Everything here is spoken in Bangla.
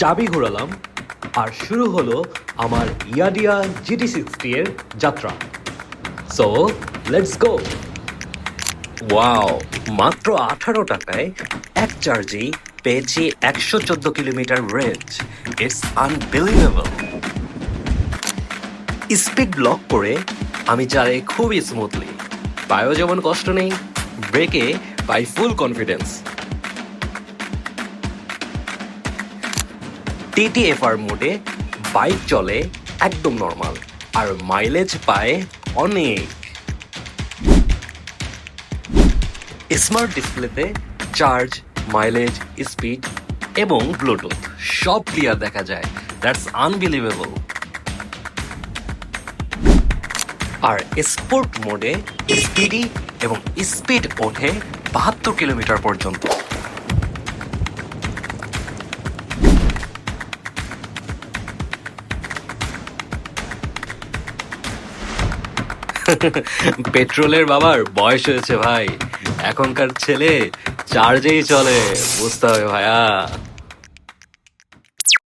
চাবি ঘোরালাম, আর শুরু হলো আমার ইয়াডিয়া জিটি সিক্সটি এর যাত্রা। সো লেটস গো ওয়াও মাত্র আঠারো টাকায় এক চার্জেই পেয়েছি একশো চোদ্দ kilometre range. It's unbelievable speed block করে আমি চালাই খুবই স্মুথলি পায়েও যেমন কষ্ট নেই, ব্রেকে পাই ফুল কনফিডেন্স টিটিএফআর মোডে বাইক চলে একদম নর্মাল, আর মাইলেজ পায় অনেক। স্মার্ট ডিসপ্লেতে চার্জ, মাইলেজ, স্পিড এবং ব্লুটুথ, সব ক্লিয়ার দেখা যায়। দ্যাটস আনবিলিভেবল আর স্পোর্ট মোডে স্পিডি এবং স্পিড ওঠে বাহাত্তর কিলোমিটার পর্যন্ত। পেট্রোলের বাবার বয়স হয়েছে ভাই। এখনকার ছেলে চার্জেই চলে বুঝতে হবে ভাইয়া।